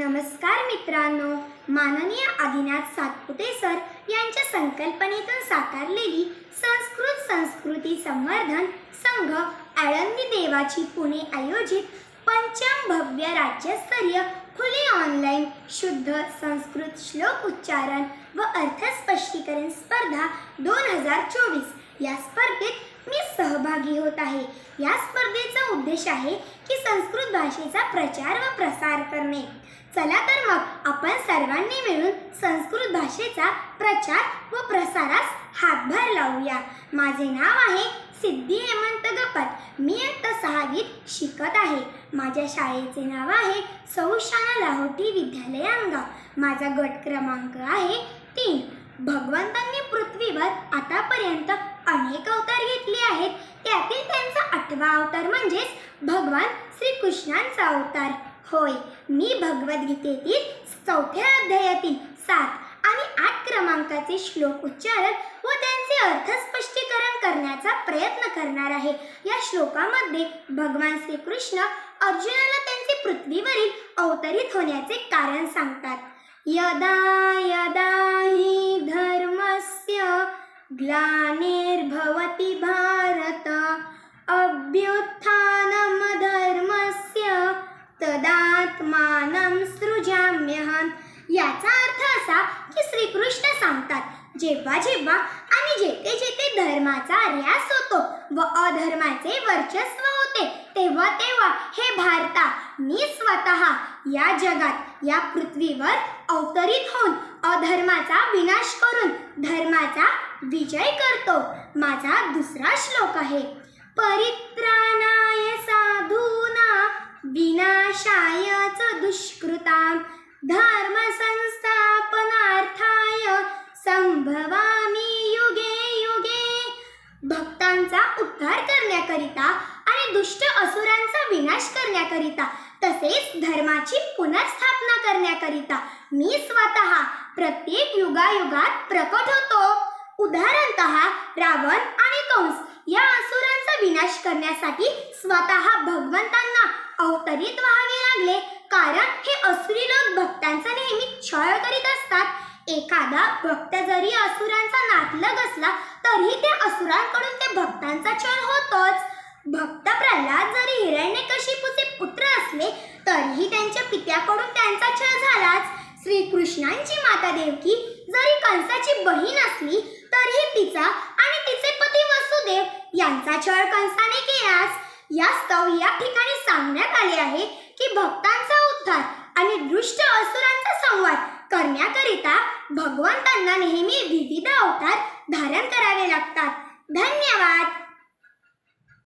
नमस्कार मित्रांनो. माननीय आदिनाथ सातपुते सर यांच्या संकल्पनेतून साकारलेली संस्कृत संस्कृती संवर्धन संघ आळंदी देवाची पुणे आयोजित पंचम भव्य राज्यस्तरीय खुली ऑनलाईन शुद्ध संस्कृत श्लोक उच्चारण व अर्थस्पष्टीकरण स्पर्धा दोन हजार चोवीस या स्पर्धेत सहभागी होत आहे. या स्पर्धेचा उद्देश आहे की संस्कृत भाषेचा प्रचार व प्रसार करणे. चला तर मग आपण सर्वांनी मिळून संस्कृत भाषेचा प्रचार व प्रसारास हातभार लावूया. माझे नाव आहे सिद्धी हेमंत गपत. मी आता सहावीत शिकत आहे. माझ्या शाळेचे नाव आहे सौशाना लाहोटी विद्यालय अंगाव माझा गट क्रमांक आहे तीन. भगवंतांनी पृथ्वीवर आतापर्यंत अनेक अवतार घेतले आहेत. त्यातील त्यांचा आठवा अवतार म्हणजेच भगवान श्रीकृष्णांचा अवतार. होय मी भगवद्गीतेतील चौथ्या अध्यायातील सात आणि आठ क्रमांकाचे श्लोक उच्चारण व त्यांचे अर्थ स्पष्टीकरण करण्याचा प्रयत्न करणार आहे. या श्लोकामध्ये भगवान श्रीकृष्ण अर्जुनाला त्यांचे पृथ्वीवरील अवतरित होण्याचे कारण सांगतात. यदा याचा अर्थ असा की श्रीकृष्ण सांगतात जेव्हा जेव्हा आणि जेथे जेथे धर्माचा ऱ्यास होतो व अधर्माचे वर्चस्व होते तेव्हा तेव्हा हे भारता मी स्वतः या जगात या पृथ्वीवर अवतरित होऊन अधर्माचा विनाश करून धर्माचा विजय करतो. माझा दुसरा श्लोक आहे परित्र लोकांचा उद्धार करण्याकरिता आणि दुष्ट असुरांचा विनाश करण्याकरिता तसेच धर्माची पुनर्स्थापना करण्याकरिता मी स्वतः प्रत्येक युगायुगात प्रकट होतो. उदाहरणत रावण आणि कंस या असुरांचा विनाश करण्यासाठी स्वतः भगवंतांना अवतरित व्हावे लागले. कारण हे असुरी लोक भक्तांचा नेहमी छळ करीत असतात. एखादा भक्त जरी असुरांचा नातलग असला तरी त्या असुरांकडून ते भक्तांचा छळ होतोच. भक्त प्रल्हाद जरी हिरण्यकशिपूचे पुत्र असले तरीही त्यांच्या पित्याकडून त्यांचा छळ झालाच. श्रीकृष्णांची माता देवकी जरी कंसाची बहीण असली तरीही तिचा आणि तिचे पती वसुदेव यांचा छळ कंसाने केलाच. यास्तव या ठिकाणी सांगण्यात आले आहे की भक्त भगवंतांना नेहमी विविध अवतार धारण करावे लागतात. धन्यवाद.